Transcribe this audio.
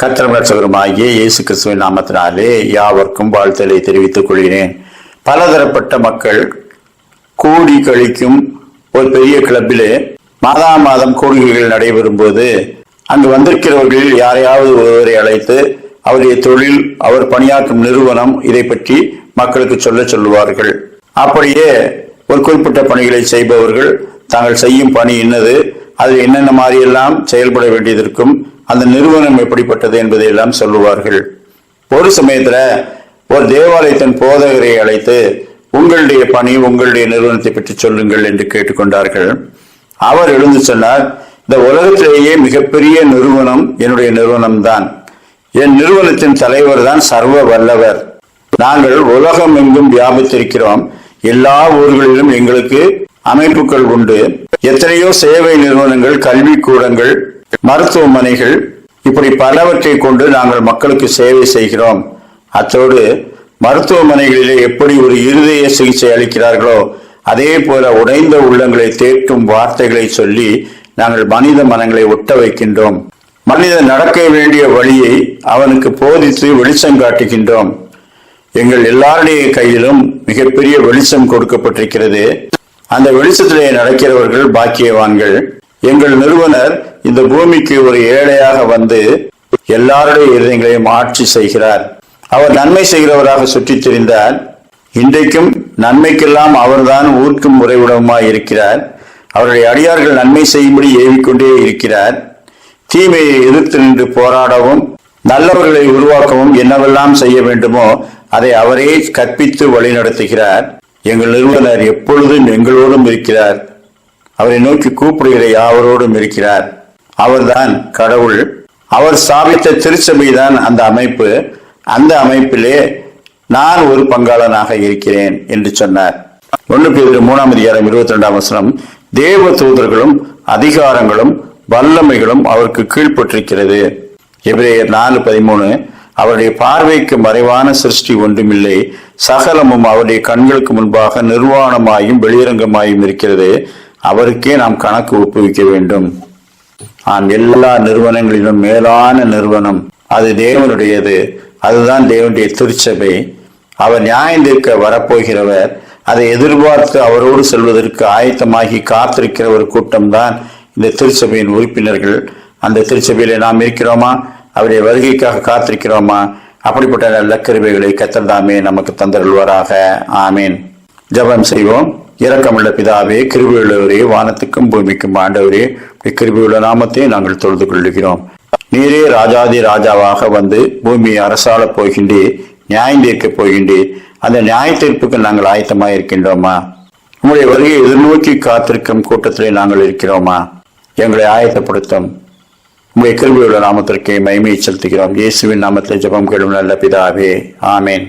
கத்திரம் ரட்சகருமாகிய இயேசு கிறிஸ்துவின் நாமத்தினாலே யாவர்க்கும் வாழ்த்தலை தெரிவித்துக் கொள்கிறேன். பலதரப்பட்ட மக்கள் கூடி கழிக்கும் ஒரு பெரிய கிளப்பிலே மாதா மாதம் கூடுகைகள் நடைபெறும் போது அங்கு வந்திருக்கிறவர்களில் யாரையாவது ஒருவரை அழைத்து அவருடைய தொழில் அவர் பணியாற்றும் நிறுவனம் இதை பற்றி மக்களுக்கு சொல்ல சொல்லுவார்கள். அப்படியே ஒரு குறிப்பிட்ட பணிகளை செய்பவர்கள் தாங்கள் செய்யும் பணி என்னது அதில் என்னென்ன மாதிரியெல்லாம் செயல்பட வேண்டியதற்கும் அந்த நிறுவனம் எப்படிப்பட்டது என்பதை எல்லாம் சொல்லுவார்கள். ஒரு சமயத்துல ஒரு தேவாலயத்தின் போதகரை அழைத்து உங்களுடைய பணி உங்களுடைய நிறுவனத்தை பற்றி சொல்லுங்கள் என்று கேட்டுக்கொண்டார்கள். அவர் எழுந்து சொன்னார் இந்த உலகத்திலேயே மிகப்பெரிய நிறுவனம் என்னுடைய நிறுவனம் தான் என் நிறுவனத்தின் தலைவர் தான் சர்வ வல்லவர். நாங்கள் உலகம் எங்கும் வியாபித்திருக்கிறோம். எல்லா ஊர்களிலும் எங்களுக்கு அமைப்புகள் உண்டு. எத்தனையோ சேவை நிறுவனங்கள் கல்விக்கூடங்கள் மருத்துவமனைகள் இப்படி பலவற்றை கொண்டு நாங்கள் மக்களுக்கு சேவை செய்கிறோம். அத்தோடு மருத்துவமனைகளிலே எப்படி ஒரு இருதய சிகிச்சை அளிக்கிறார்களோ அதே போல உடைந்த உள்ளங்களை தேற்றும் வார்த்தைகளை சொல்லி நாங்கள் மனித மனங்களை ஒட்ட வைக்கின்றோம். மனிதன் நடக்க வேண்டிய வழியை அவனுக்கு போதித்து வெளிச்சம் காட்டுகின்றோம். எங்கள் எல்லாருடைய கையிலும் மிகப்பெரிய வெளிச்சம் கொடுக்கப்பட்டிருக்கிறது. அந்த வெளிச்சத்திலே நடக்கிறவர்கள் பாக்கியவான்கள். எங்கள் நிறுவனர் இந்த பூமிக்கு ஒரு ஏழையாக வந்து எல்லாருடைய இருதயங்களையும் ஆட்சி செய்கிறார். அவர் நன்மை செய்கிறவராக சுற்றித் திரிந்தார். இன்றைக்கும் நன்மைக்கெல்லாம் அவர்தான் ஊர்க்கும் உறைவிடமாய் இருக்கிறார். அவருடைய அடியார்கள் நன்மை செய்யும்படி ஏவிக்கொண்டே இருக்கிறார். தீமையை எதிர்த்து நின்று போராடவும் நல்லவர்களை உருவாக்கவும் என்னவெல்லாம் செய்ய வேண்டுமோ அதை அவரே கற்பித்து வழிநடத்துகிறார். எங்கள் நிறுவனர் எப்பொழுதும் எங்களோடும் இருக்கிறார். அவரை நோக்கி கூப்பிடுகிற யாவரோடும் இருக்கிறார். அவர்தான் கடவுள். அவர் ஸ்தாபித்த திருச்சபைதான் அந்த அமைப்பு. அந்த அமைப்பிலே நான் ஒரு பங்காளனாக இருக்கிறேன் என்று சொன்னார். ஒன்று பேர் மூணாம் அதிகாரம் இருபத்தி ரெண்டாம் வசனம். தேவ தூதர்களும் அதிகாரங்களும் வல்லமைகளும் அவருக்கு கீழ்ப்பட்டிருக்கிறது எபிரேயர் நாலு பதிமூணு. அவருடைய பார்வைக்கு மறைவான சிருஷ்டி ஒன்றுமில்லை. சகலமும் அவருடைய கண்களுக்கு முன்பாக நிர்வாணமாயும் வெளியரங்கமாயும் இருக்கிறது. அவருக்கே நாம் கணக்கு ஒப்புவிக்க வேண்டும். ஆம் எல்லா நிறுவனங்களிலும் மேலான நிறுவனம் அது தேவனுடையது. அதுதான் தேவனுடைய திருச்சபை. அவர் நியாயந்திருக்க வரப்போகிறவர் அதை எதிர்பார்த்து அவரோடு செல்வதற்கு ஆயத்தமாகி காத்திருக்கிற ஒரு கூட்டம்தான் இந்த திருச்சபையின் உறுப்பினர்கள். அந்த திருச்சபையில நாம் இருக்கிறோமா? அவருடைய வருகைக்காக காத்திருக்கிறோமா? அப்படிப்பட்ட நல்ல கிருபைகளை கத்தர்தாமே நமக்கு தந்தருள்வாராக. ஆமீன். ஜெபம் செய்வோம். இரக்கமுள்ள பிதாவே கிருபியுள்ளவரே வானத்துக்கும் பூமிக்கும் ஆண்டவரே கிருபியுள்ள நாமத்தை நாங்கள் தொழுது கொள்ளுகிறோம். நீரே ராஜாதி ராஜாவாக வந்து பூமியை அரசாள போகின்றே நியாயம் தீர்க்க போகின்றே அந்த நியாய தீர்ப்புக்கு நாங்கள் ஆயத்தமாக இருக்கின்றோமா? உங்களுடைய வருகையை எதிர்நோக்கி காத்திருக்கும் கூட்டத்திலே நாங்கள் இருக்கிறோமா? எங்களை ஆயத்தப்படுத்தும். உங்களுடைய கிருபியுள்ள நாமத்திற்கு மகிமையை செலுத்துகிறோம். இயேசுவின் நாமத்தில் ஜெபம் கேளும் நல்ல பிதாவே. ஆமேன்.